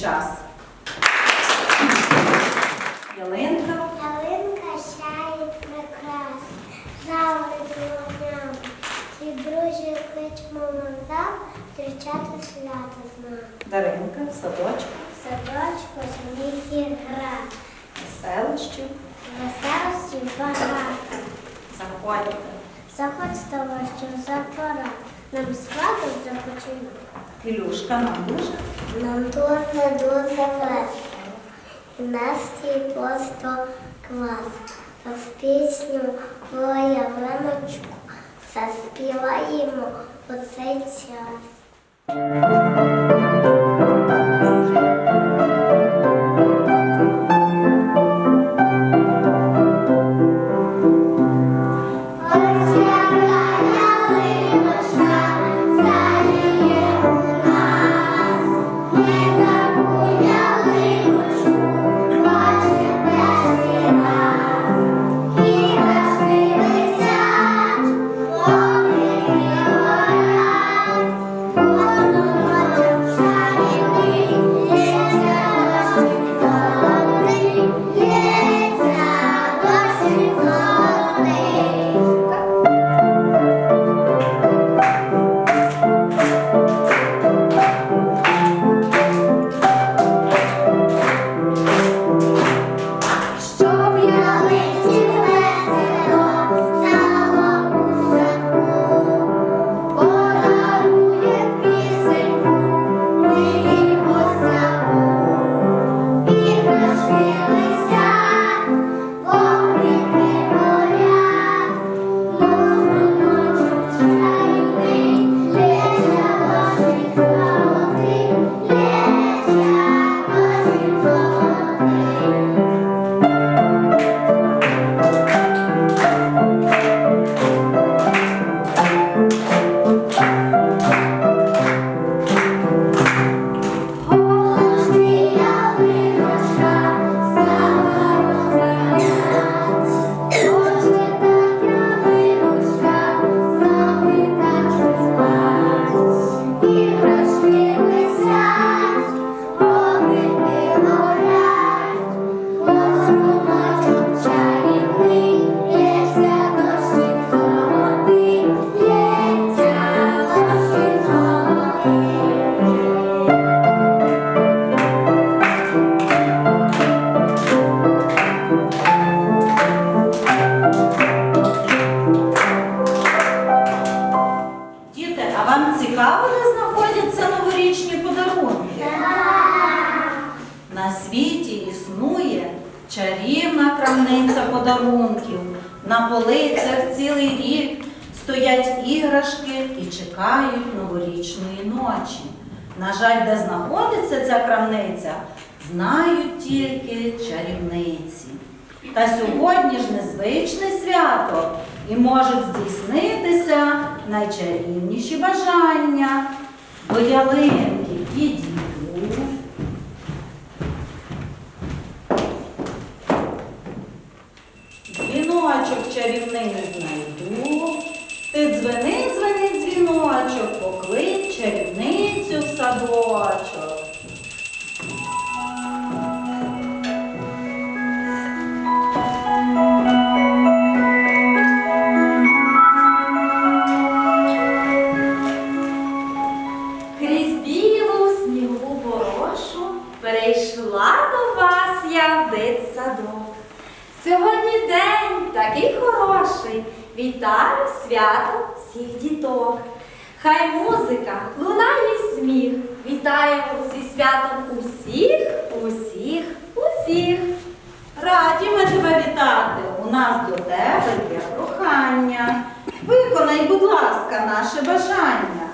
час. Ялинка Ялинка сяє прекрасно, завжди вогнями. Ці друзі кличмо мандам, зустрічати свято з нами. Даринка, в садочку, сміх і гра, веселощів. веселості багато. Заходьте. Заходь з того, що за пора. Нам вже починати. Ілюшка, нам дуже. Нам дуже дуже весело. нас настрій просто клас. З пісню про ялиночку заспіваємо у цей час. Жаль, де знаходиться ця крамниця, знають тільки чарівниці. Та сьогодні ж незвичне свято і можуть здійснитися найчарівніші бажання. До ялинки підійду. Дзвіночок чарівний знайду. Ти дзвени, дзвени, дзвіночок, поклич чарівницю в садочок. Крізь білу снігу порошу перейшла до вас я в. Сьогодні день такий хороший. Вітаю свято. Хай музика, лунає сміх. Вітаємо зі святом усіх, усіх, усіх. Раді ми тебе вітати. У нас до тебе є прохання. Виконай, будь ласка, наше бажання.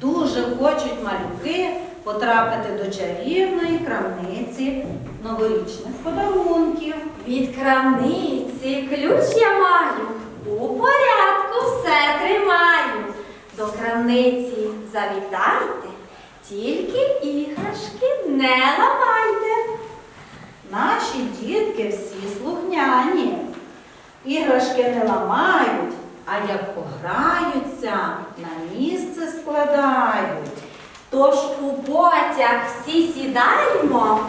Дуже хочуть малюки потрапити до чарівної крамниці новорічних подарунків. Від крамниці ключ я маю, у порядку все тримаю. До крамниці завітайте, тільки іграшки не ламайте. Наші дітки всі слухняні. Іграшки не ламають, а як пограються, на місце складають. Тож у потяг всі сідаємо,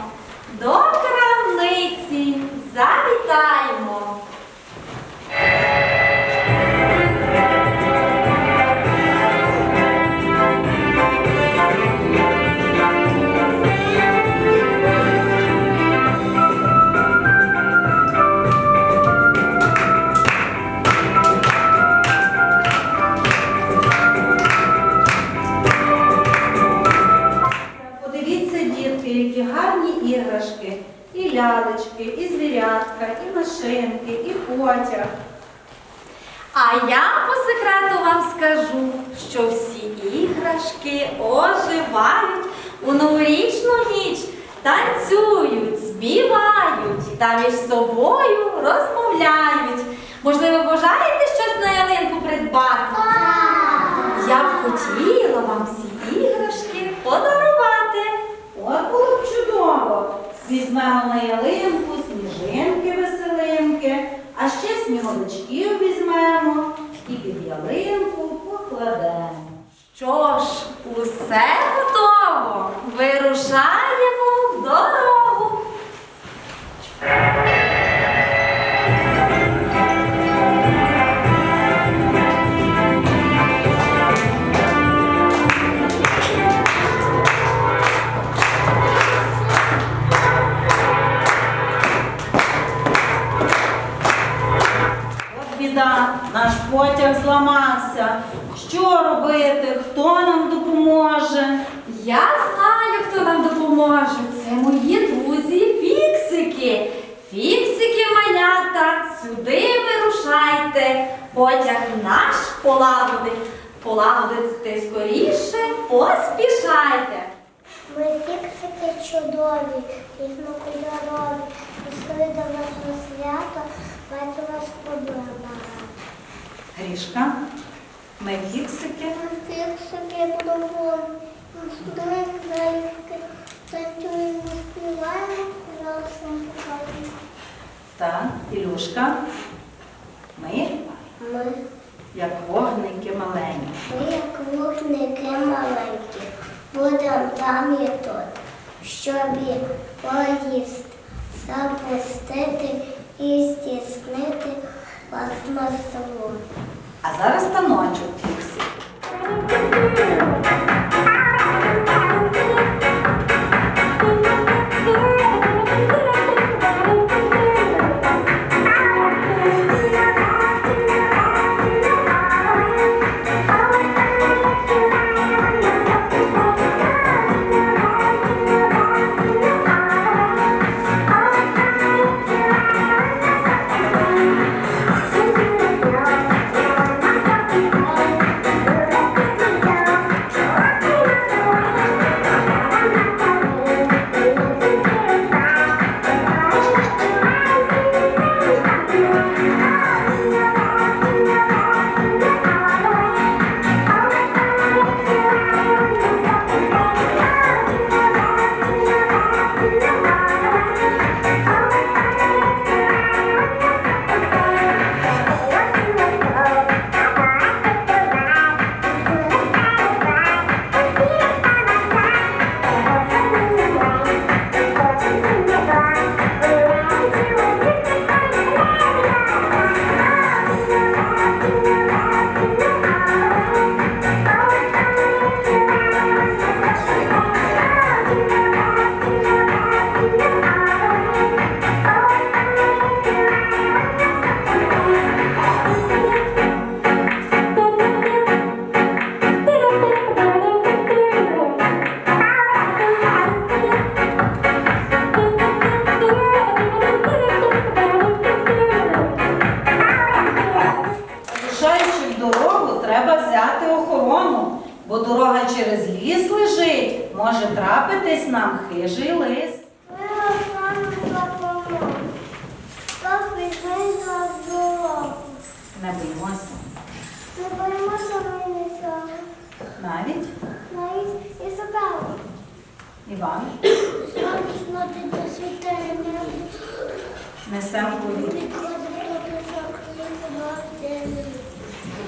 до крамниці завітаємо. Звірятка, і машинки, і потяг. А я по секрету вам скажу, що всі іграшки оживають у новорічну ніч, танцюють, співають та між собою розмовляють. Можливо, бажаєте щось на ялинку придбати? Я б хотіла вам всі іграшки подарувати. От було б чудово. Візьмемо на ялинку сніжинки веселинки, а ще сніговичків візьмемо і під ялинку покладемо. Що ж, усе готово. Вирушаємо в дорогу. Фіксики подоволені, ми сюди залюбки, танцюємо, співаємо, разом покажемо. Так, Ілюшка. Ми, Ми, як вогники маленькі. ми як вогники маленькі, будемо там і тут, щоб поїсти, запустити і здійснити вас на. А зараз таночок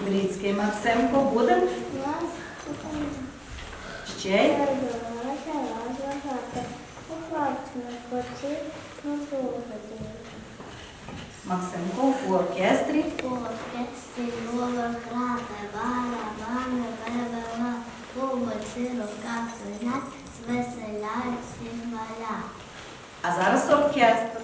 Брідський Максимко, будемо? Ще? Максимко в оркестрі. У оркестрі була гра, бара, бара, бебела. А зараз оркестр.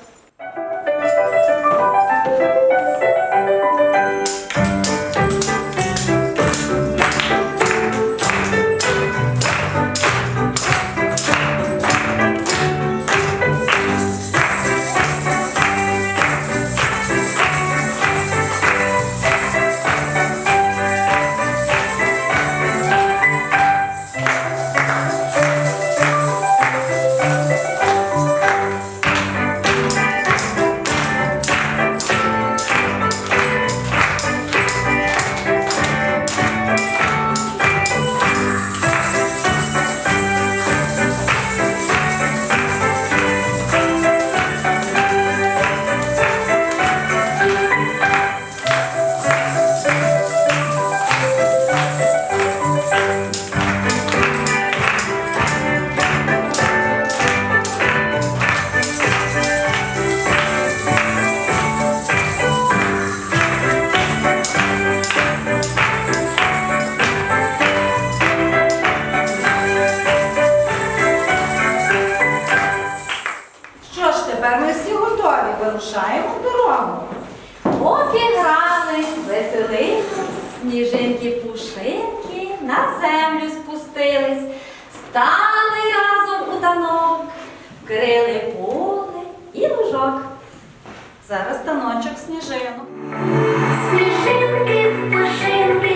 стали разом у танок, вкрили поле і лужок. Зараз таночок сніжинок. Сніжинки, пушинки.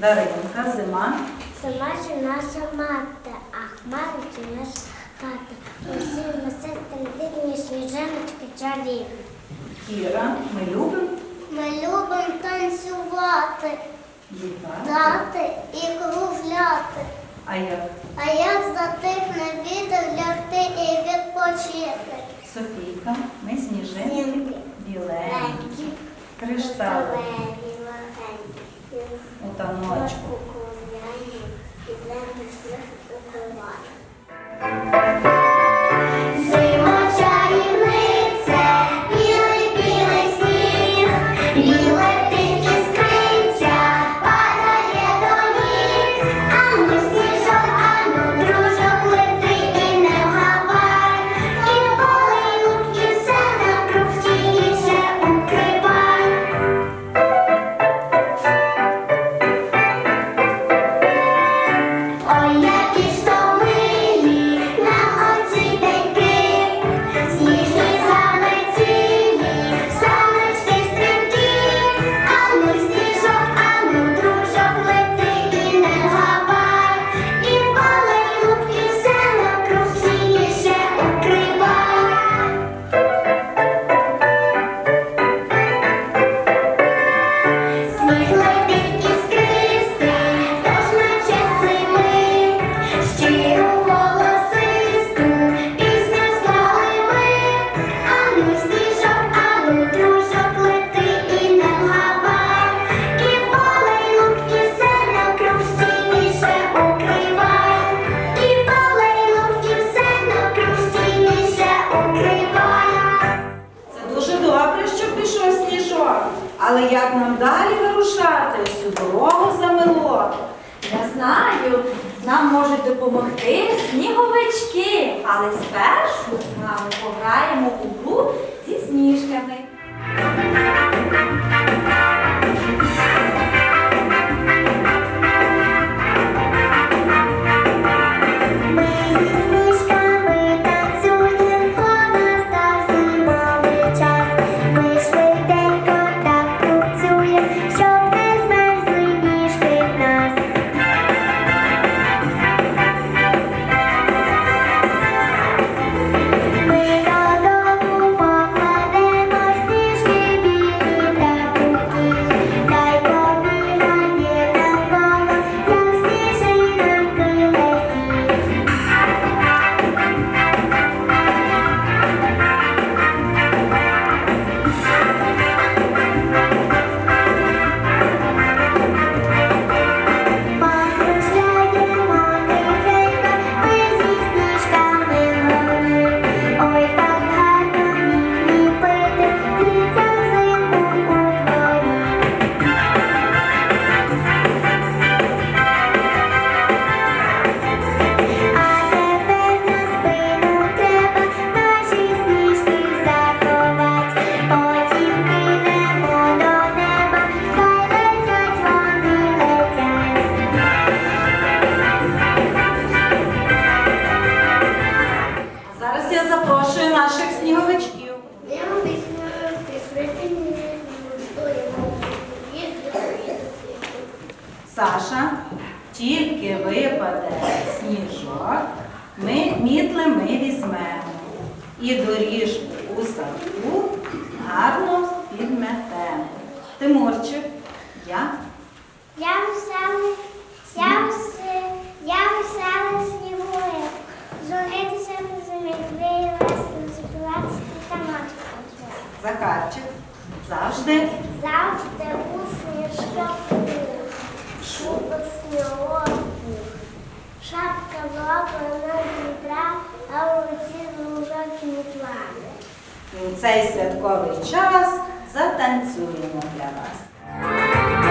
Даринка, зима. Сама ж наша мати, а хмарить наша хата. Усі носить дивні сніжиночки чарівні. Кіра, ми любимо? Ми любимо танцювати, дати і кругляти. А як? А як затихне вітер лягти і відпочити? Софійка, ми сніжинки, біленькі, кришталеві. Отаночку. Підлеглих слів укриває. як нам далі вирушати, всю дорогу замело. Я знаю, нам можуть допомогти сніговички, але спершу ми пограємо у гру зі сніжками. запрошую наших сніговичків. Саша, тільки випаде сніжок, ми мітли ми візьмемо і доріжку у садку гарно підметемо. Тимурчик, я. Я веселий, я веселий, я веселий Захарчик. Завжди. Завжди у усмішка шуба снігові. Шапка лопана зібра, а у ці У Цей святковий час затанцюємо для вас.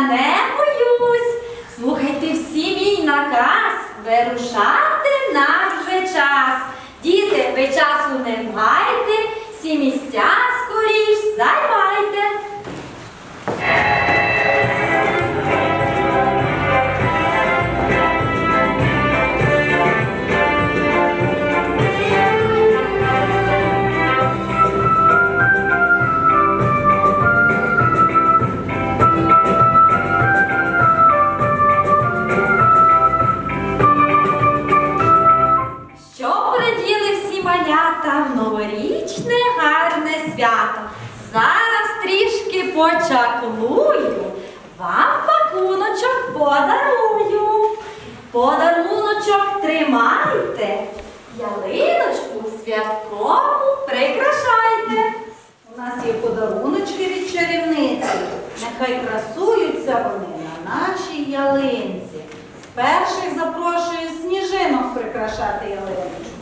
не боюсь. Слухайте всі мій наказ, вирушати нам вже час. Діти, ви часу не маєте, всі місця почаклую, вам пакуночок подарую. Подарунок тримайте, ялиночку святкову прикрашайте. У нас є подаруночки від чарівниці. Нехай красуються вони на нашій ялинці. Перших запрошую сніжинок прикрашати ялиночку.